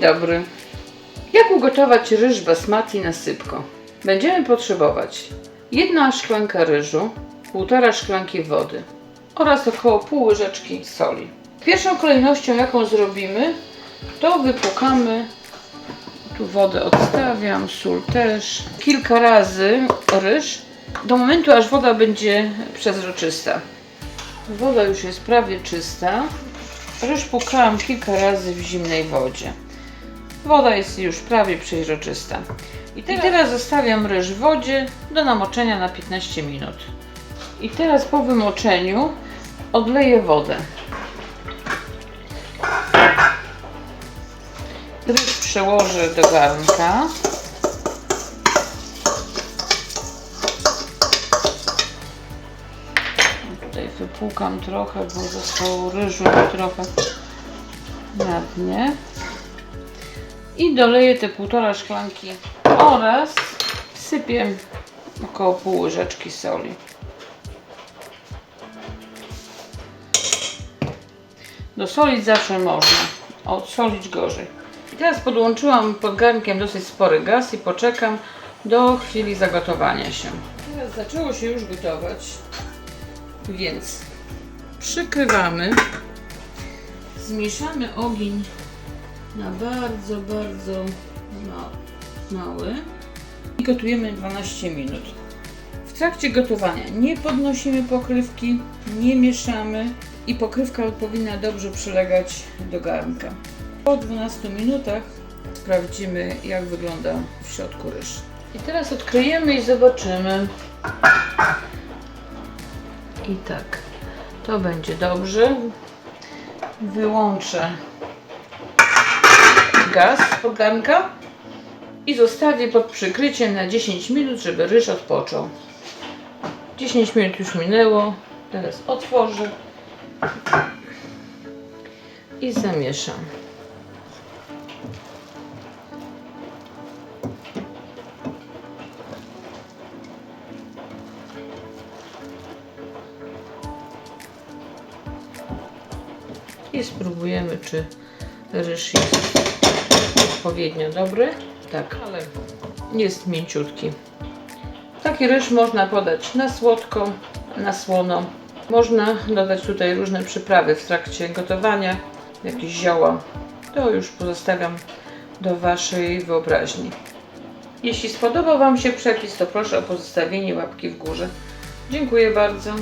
dobry. Jak ugotować ryż basmati na sypko? Będziemy potrzebować jedna szklanka ryżu, półtora szklanki wody oraz około pół łyżeczki soli. Pierwszą kolejnością, jaką zrobimy, to wypłukamy tu wodę odstawiam, sól też. Kilka razy ryż do momentu, aż woda będzie przezroczysta. Woda już jest prawie czysta. Ryż płukałam kilka razy w zimnej wodzie. Woda jest już prawie przejrzysta. I teraz, I teraz zostawiam ryż w wodzie do namoczenia na 15 minut. I teraz po wymoczeniu odleję wodę. Ryż przełożę do garnka. Tutaj wypłukam trochę, bo zostało ryżu trochę na dnie. I doleję te półtora szklanki oraz wsypię około pół łyżeczki soli. Dosolić zawsze można, odsolić gorzej. I teraz podłączyłam pod garnkiem dosyć spory gaz i poczekam do chwili zagotowania się. Teraz zaczęło się już gotować, więc przykrywamy, zmniejszamy ogień na bardzo, bardzo ma mały i gotujemy 12 minut. W trakcie gotowania nie podnosimy pokrywki, nie mieszamy i pokrywka powinna dobrze przylegać do garnka. Po 12 minutach sprawdzimy jak wygląda w środku ryż. I teraz odkryjemy i zobaczymy. I tak, to będzie dobrze. Wyłączę gaz garnka i zostawię pod przykryciem na 10 minut, żeby ryż odpoczął. 10 minut już minęło. Teraz otworzę i zamieszam. I spróbujemy, czy ryż jest odpowiednio dobry. Tak, ale jest mięciutki. Taki ryż można podać na słodko, na słono. Można dodać tutaj różne przyprawy w trakcie gotowania, jakieś zioła. To już pozostawiam do Waszej wyobraźni. Jeśli spodobał Wam się przepis, to proszę o pozostawienie łapki w górze. Dziękuję bardzo.